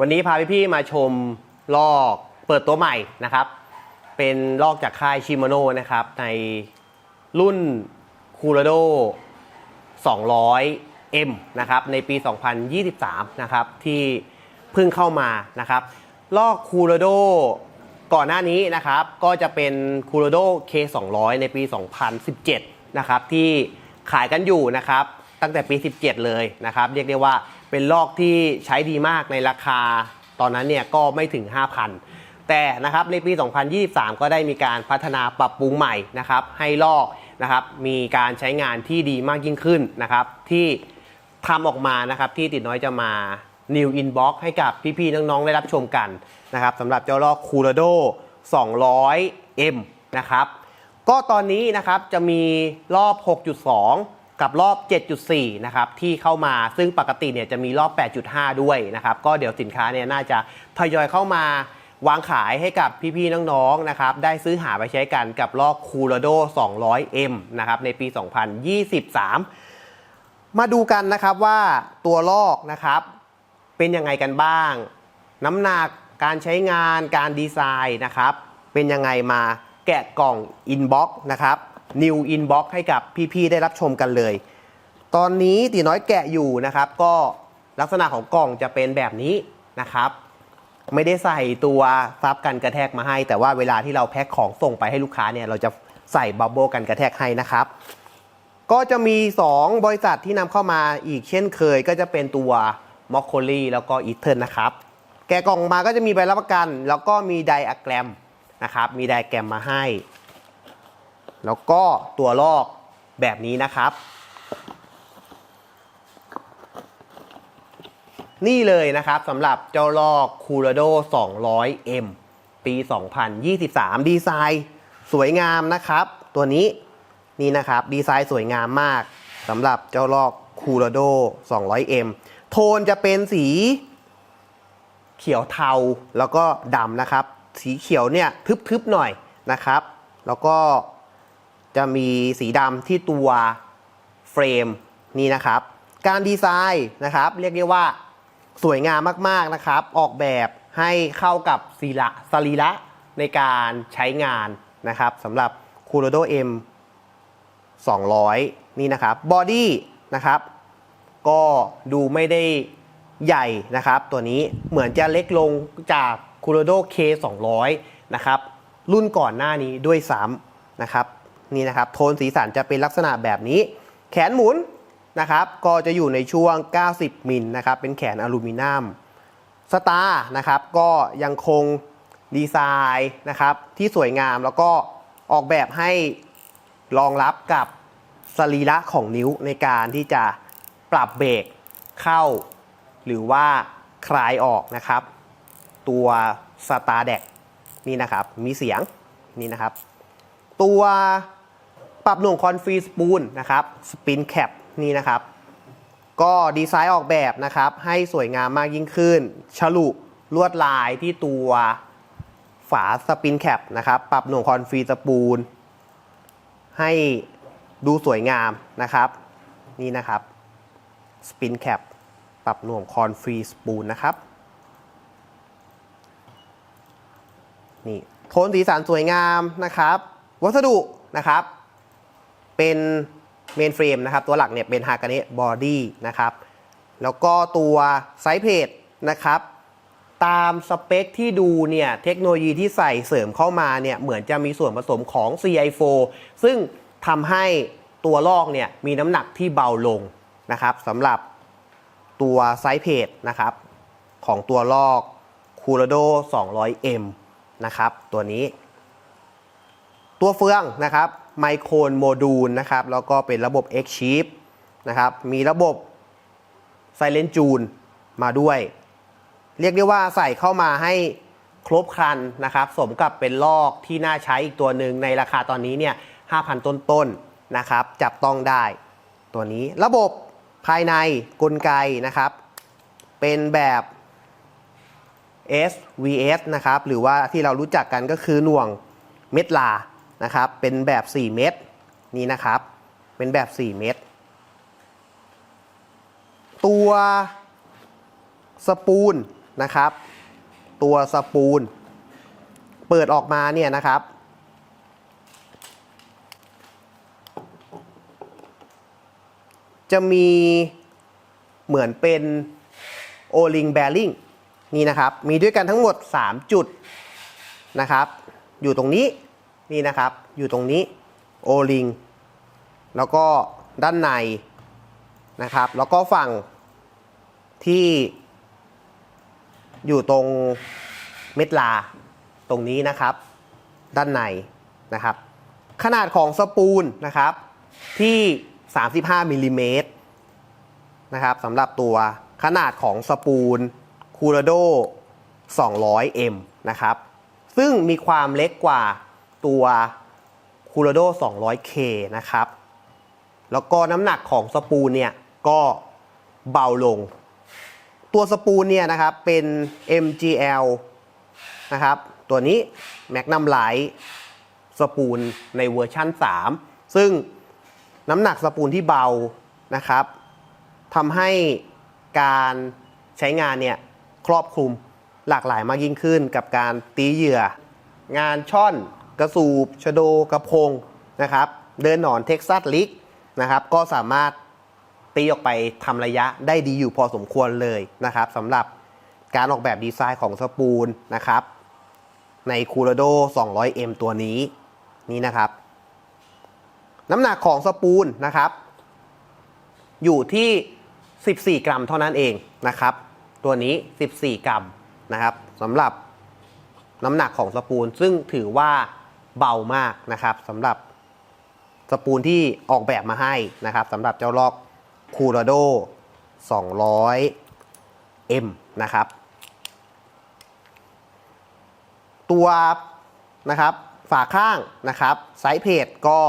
วันนี้พาพี่ๆมาชมลอกเปิดตัวใหม่นะครับ เป็นลอกจากค่ายชิมาโน่นะครับ ในรุ่นคูร a โด 200M นะครับ ในปี 2023 นะครับ ที่เพิ่งเข้ามานะครับ ลอกคูร a โดก่อนหน้านี้นะครับ ก็จะเป็นคูร a โด K200 ในปี 2017 นะครับ ที่ขายกันอยู่นะครับ ตั้งแต่ปี 17 เลยนะครับ เรียกได้ว่า เป็นลอกที่ใช้ดีมากในราคาตอนนั้นเนี่ยก็ไม่ถึง 5,000 แต่นะครับในปี 2023 ก็ได้มีการพัฒนาปรับปรุงใหม่นะครับให้ลอกนะครับมีการใช้งานที่ดีมากยิ่งขึ้นนะครับที่ทำออกมานะครับที่ติดน้อยจะมา New Inbox ให้กับพี่ๆน้องๆได้รับชมกันนะครับสำหรับเจ้าลอกคูล a โด 200M นะครับก็ตอนนี้นะครับจะมีรอบ 6.2 กับรอบ 7.4 นะครับที่เข้ามาซึ่งปกติเนี่ยจะมีรอบ 8.5 ด้วยนะครับก็เดี๋ยวสินค้าเนี่ยน่าจะทยอยเข้ามาวางขายให้กับพี่ๆน้องๆนะครับได้ซื้อหาไปใช้กันกับรอบ c o o l a d o 200M นะครับในปี 2023 มาดูกันนะครับว่าตัวลอกนะครับเป็นยังไงกันบ้าง น้ำหนักการใช้งานการดีไซน์นะครับเป็นยังไงมาแกะกล่องอินบ็อกนะครับ New Inbox ให้กับพี่ๆได้รับชมกันเลย ตอนนี้ตีน้อยแกะอยู่นะครับ ก็ลักษณะของกล่องจะเป็นแบบนี้นะครับ ไม่ได้ใส่ตัวซับกันกระแทกมาให้ แต่ว่าเวลาที่เราแพ็คของส่งไปให้ลูกค้าเนี่ยเราจะใส่บับเบิลกันกระแทกให้นะครับ ก็จะมี 2 บริษัทที่นำเข้ามาอีกเช่นเคย ก็จะเป็นตัวมอคโคลีแล้วก็อีเทิร์นนะครับ แกะกล่องมาก็จะมีใบรับประกัน แล้วก็มีไดอะแกรมนะครับ มีไดอะแกรมมาให้ แล้วก็ตัวลอกแบบนี้นะครับ นี่เลยนะครับสำหรับเจ้าลอก c o o l a d o 200M ปี 2023 ดีไซน์สวยงามนะครับ ตัวนี้นี่นะครับ ดีไซน์สวยงามมากสำหรับเจ้าลอก c o o l a d o 200M โทนจะเป็นสีเขียวเทาแล้วก็ดำนะครับ สีเขียวเนี่ยทึบๆหน่อยนะครับ แล้วก็ จะมีสีดำที่ตัวเฟรมนี่นะครับ การดีไซน์นะครับ เรียกได้ว่าสวยงามมากๆนะครับ ออกแบบให้เข้ากับศีละสรีระในการใช้งานนะครับสำหรับ c o o d o M 200 นี่นะครับบอดี้นะครับ ก็ดูไม่ได้ใหญ่นะครับ ตัวนี้เหมือนจะเล็กลงจาก c o o d o K 200 นะครับ รุ่นก่อนหน้านี้ด้วยซ้ำนะครับ นี่นะครับโทนสีสันจะเป็นลักษณะแบบนี้ แขนหมุนนะครับก็จะอยู่ในช่วง 90 มิลนะครับเป็นแขนอลูมิเนียมสตาร์นะครับก็ยังคงดีไซน์นะครับที่สวยงามแล้วก็ออกแบบให้รองรับกับสรีระของนิ้วในการที่จะปรับเบรกเข้า หรือว่าคลายออกนะครับ ตัวสตาร์แดกนี่นะครับมีเสียงนี่นะครับ ตัว ปรับหน่วงคอนฟรีสปูลนะครับสปินแคปนี่นะครับ ก็ดีไซน์ออกแบบนะครับ ให้สวยงามมากยิ่งขึ้น ฉลุลวดลายที่ตัวฝาสปินแคปนะครับ ปรับหน่วงคอนฟรีสปูล ให้ดูสวยงามนะครับ นี่นะครับสปินแคปปรับหน่วงคอนฟรีสปูลนะครับนี่โทนสีสันสวยงามนะครับ วัสดุนะครับ เป็นเมนเฟรมนะครับ ตัวหลักเนี่ยเป็นฮากาเนะบอดี้นะครับ แล้วก็ตัวไซส์เพจนะครับ ตามสเปคที่ดูเนี่ยเทคโนโลยีที่ใส่เสริมเข้ามาเนี่ยเหมือนจะมีส่วนผสมของ CI4 ซึ่งทำให้ตัวลอกเนี่ยมีน้ำหนักที่เบาลงนะครับสำหรับตัวไซส์เพจนะครับ ของตัวลอก c o o l a d o 200M นะครับ ตัวนี้ ตัวเฟืองนะครับ ไมโครโมดูลนะครับ แล้วก็เป็นระบบ X Chip นะครับ มีระบบ Silent Tune มาด้วย เรียกได้ว่าใส่เข้ามาให้ครบครันนะครับ สมกับเป็นลอกที่น่าใช้อีกตัวหนึ่งในราคาตอนนี้เนี่ย5,000 ต้นๆนะครับ จับต้องได้ตัวนี้ระบบภายในกลไกนะครับ เป็นแบบ SVS นะครับ หรือว่าที่เรารู้จักกันก็คือหน่วงเม็ดลา นะครับเป็นแบบ 4 เม็ดนี่นะครับ เป็นแบบ 4 เม็ดตัวสปูลนะครับ ตัวสปูล เปิดออกมาเนี่ยนะครับ จะมีเหมือนเป็นโอลิงแบริ่งนี่นะครับ มีด้วยกันทั้งหมด 3 จุดนะครับ อยู่ตรงนี้ นี่นะครับ อยู่ตรงนี้โอลิงแล้วก็ด้านในนะครับ แล้วก็ฝั่งที่อยู่ตรงเม็ดลาตรงนี้นะครับ ด้านในนะครับ ขนาดของสปูลนะครับที่ 35มิลลิเมตรนะครับสำหรับตัวขนาดของสปูลคูลาโด 200M นะครับ ซึ่งมีความเล็กกว่า ตัวคูลาโด 200K นะครับ แล้วก็น้ำหนักของสปูลเนี่ยก็เบาลง ตัวสปูลเนี่ยนะครับเป็น MGL นะครับ ตัวนี้ Magnum Light สปูลในเวอร์ชั่น 3 ซึ่งน้ำหนักสปูลที่เบานะครับทำให้การใช้งานเนี่ยครอบคลุมหลากหลายมากยิ่งขึ้นกับการตีเหยื่อ งานช่อน กระสูบชโดกระพงนะครับ เดินหนอนเท็กซัสลิกนะครับ ก็สามารถตีออกไปทำระยะได้ดีอยู่พอสมควรเลยนะครับสำหรับการออกแบบดีไซน์ของสปูลนะครับ ใน c o o l o d o 200M ตัวนี้นี่นะครับ น้ำหนักของสปูลนะครับ อยู่ที่ 14 กรัมเท่านั้นเองนะครับ ตัวนี้ 14 กรัมนะครับสำหรับน้ำหนักของสปูลซึ่งถือว่า เบามากนะครับสำหรับสปูลที่ออกแบบมาให้นะครับสำหรับเจ้าลอกคูราโด 200M นะครับ ตัวนะครับฝาข้างนะครับไซส์เพจก็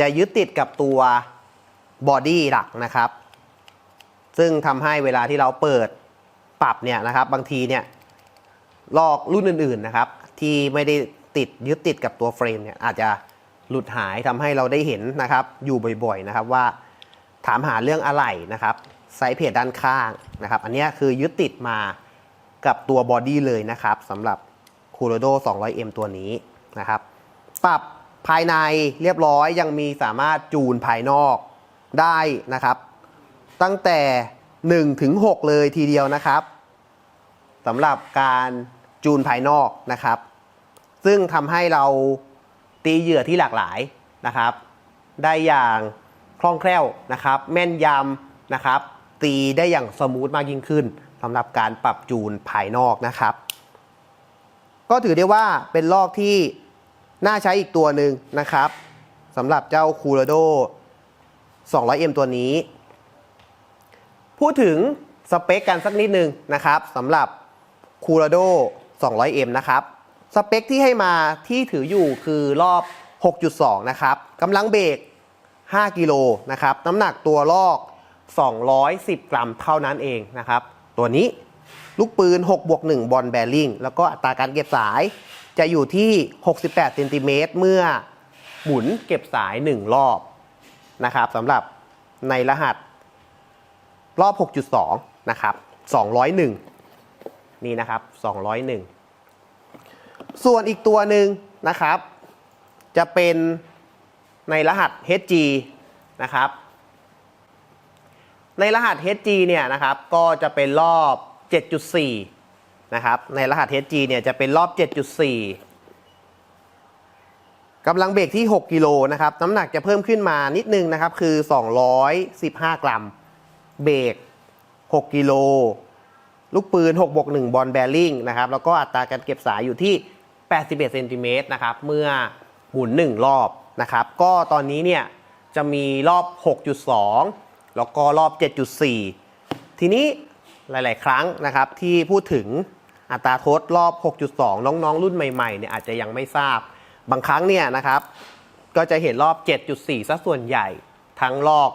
จะยึดติดกับตัวบอดี้หลักนะครับ ซึ่งทำให้เวลาที่เราเปิดปรับเนี่ยนะครับ บางทีเนี่ยลอกรุ่นอื่นๆนะครับ ที่ไม่ได้ ติดยึดติดกับตัวเฟรมเนี่ยอาจจะหลุดหายทำให้เราได้เห็นนะครับ อยู่บ่อยๆนะครับว่าถามหาเรื่องอะไหล่นะครับไซส์เพจด้านข้างนะครับ อันนี้คือยึดติดมากับตัวบอดี้เลยนะครับสำหรับ c o o l o d o 200M ตัวนี้นะครับ ปรับภายในเรียบร้อยยังมีสามารถจูนภายนอกได้นะครับ ตั้งแต่1ถึง6เลยทีเดียวนะครับสำหรับการจูนภายนอกนะครับ ซึ่งทำให้เราตีเหยื่อที่หลากหลายนะครับ ได้อย่างคล่องแคล่วนะครับ แม่นยำนะครับ ตีได้อย่างสมูทมากยิ่งขึ้นสำหรับการปรับจูนภายนอกนะครับ ก็ถือได้ว่าเป็นลอกที่น่าใช้อีกตัวหนึ่งนะครับสำหรับเจ้าคูลาโด 200M ตัวนี้ พูดถึงสเปคกันสักนิดนึงนะครับสำหรับคูลาโด 200M นะครับ สเปคที่ให้มาที่ถืออยู่คือรอบ 6.2 นะครับกำลังเบรก 5 กิโลนะครับ น้ำหนักตัวลอก 210 กรัมเท่านั้นเองนะครับ ตัวนี้ลูกปืน 6 บวก 1 บอลแบริ่งแล้วก็อัตราการเก็บสายจะอยู่ที่ 68เซนติเมตรเมื่อหมุนเก็บสาย 1 รอบนะครับสำหรับในรหัสรอบ 6.2 นะครับ 201 นี่นะครับ 201 ส่วนอีกตัวหนึ่งนะครับ จะเป็นในรหัส HG นะครับ ในรหัส HG เนี่ยนะครับก็จะเป็นรอบ 7.4 นะครับ ในรหัส HG เนี่ยจะเป็นรอบ 7.4 กำลังเบรกที่ 6 กิโลนะครับ น้ำหนักจะเพิ่มขึ้นมานิดนึงนะครับ คือ 215 กรัม เบรก 6 กิโล ลูกปืน6บวก1บอลแบริ่งนะครับ แล้วก็อัตราการเก็บสายอยู่ที่ 81เซนติเมตรนะครับเมื่อหมุน 1 รอบนะครับ ก็ตอนนี้เนี่ยจะมีรอบ 6.2 แล้วก็รอบ 7.4 ทีนี้หลาย ๆ ครั้งนะครับที่พูดถึงอัตราทดรอบ 6.2 น้อง ๆ รุ่นใหม่ ๆ เนี่ยอาจจะยังไม่ทราบ บางครั้งเนี่ยนะครับ ก็จะเห็นรอบ 7.4 ซะส่วนใหญ่ ทั้งลอก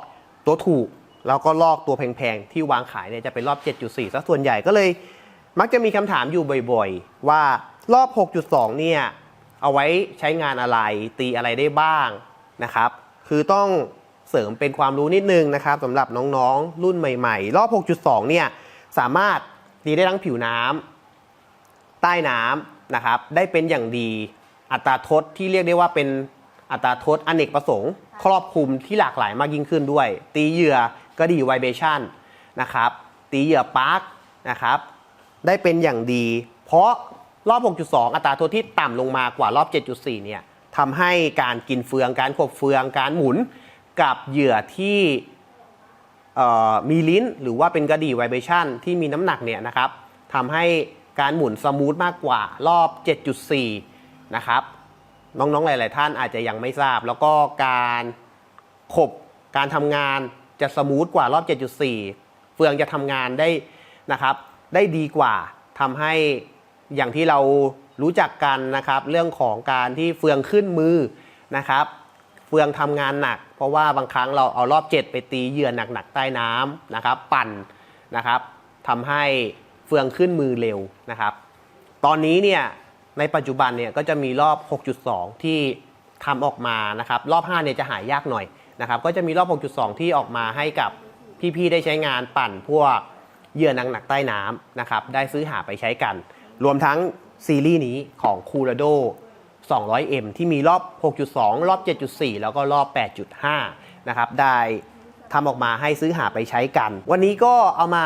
ตัวถูก แล้วก็ลอกตัวแพง ๆ ที่วางขายเนี่ยจะเป็นรอบ 7.4 ซะส่วนใหญ่ก็เลย มักจะมีคำถามอยู่บ่อย ๆ ว่า รอบ 6.2 เนี่ย เอาไว้ใช้งานอะไรตีอะไรได้บ้างนะครับ คือต้องเสริมเป็นความรู้นิดนึงนะครับสำหรับน้องๆรุ่นใหม่ๆ รอบ 6.2 เนี่ย สามารถตีได้ทั้งผิวน้ำใต้น้ำนะครับ ได้เป็นอย่างดีอัตราทดที่เรียกได้ว่าเป็นอัตราทดอเนกประสงค์ ครอบคลุมที่หลากหลายมากยิ่งขึ้นด้วย ตีเหยื่อก็ดีไวเบชั่นนะครับ ตีเหยื่อปาร์กนะครับ ได้เป็นอย่างดี เพราะ รอบ 6.2 อัตราโทษที่ต่ำลงมากว่ารอบ 7.4 เนี่ยทำให้การกินเฟือง การขบเฟือง การหมุนกับเหยื่อที่มีลิ้นหรือว่าเป็นกระดี่ไวเบชั่นที่มีน้ำหนักเนี่ยนะครับทำให้การหมุนสมูทมากกว่ารอบ 7.4 นะครับ น้องๆ หลาย ๆ ท่านอาจจะยังไม่ทราบ แล้วก็การขบการทำงานจะสมูทกว่ารอบ 7.4 เฟืองจะทำงานได้นะครับ ได้ดีกว่าทำให้ อย่างที่เรารู้จักกันนะครับ เรื่องของการที่เฟืองขึ้นมือนะครับ เฟืองทำงานหนัก เพราะว่าบางครั้งเราเอารอบ 7 ไปตีเหยื่อหนักๆใต้น้ำนะครับ ปั่นนะครับทำให้เฟืองขึ้นมือเร็วนะครับ ตอนนี้เนี่ยในปัจจุบันเนี่ยก็จะมีรอบ 6.2 ที่ทำออกมานะครับ รอบ5เนี่ยจะหายากหน่อยนะครับ ก็จะมีรอบ 6.2 ที่ออกมาให้กับพี่ๆได้ใช้งานปั่นพวกเหยื่อหนักๆใต้น้ำนะครับ ได้ซื้อหาไปใช้กัน รวมทั้งซีรีส์นี้ของ c o o l a d o 200M ที่มีรอบ 6.2 รอบ 7.4 แล้วก็รอบ 8.5 นะครับ ได้ทำออกมาให้ซื้อหาไปใช้กัน วันนี้ก็เอามา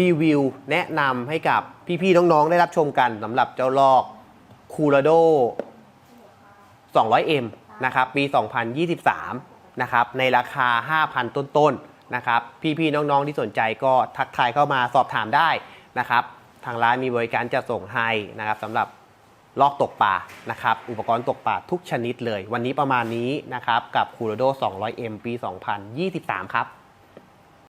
รีวิวแนะนำให้กับพี่ๆน้องๆ ได้รับชมกันสำหรับเจ้าลอก c o o l a d o 200M นะครับ ปี 2023 นะครับ ในราคา 5,000 ต้นๆ นะครับ พี่ๆ น้องๆ ที่สนใจก็ทักทายเข้ามาสอบถามได้นะครับ ทางร้านมีบริการจะส่งให้นะครับสำหรับลอกตกปลานะครับ อุปกรณ์ตกปลาทุกชนิดเลย วันนี้ประมาณนี้นะครับ กับคูโรโด 200M ปี 2023 ครับ